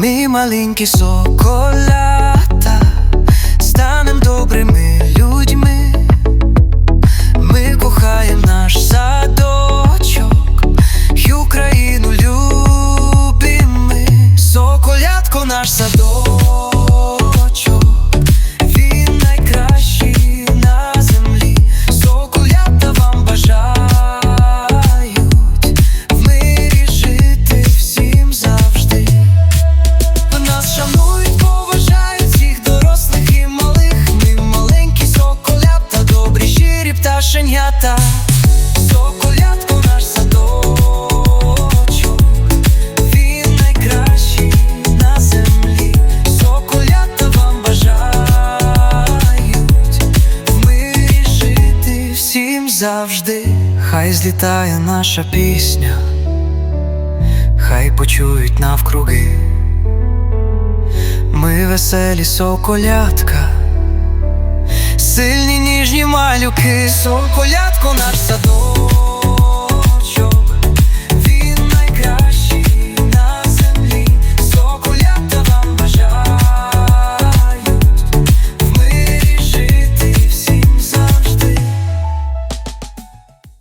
Ми маленький соколята, пташенята. Соколятко наш садочок, він найкращий на землі. Соколята вам бажають в мирі жити всім завжди. Хай злітає наша пісня, хай почують навкруги. Ми веселі соколятка, сильні ніжні малюки, соколятку наш садок.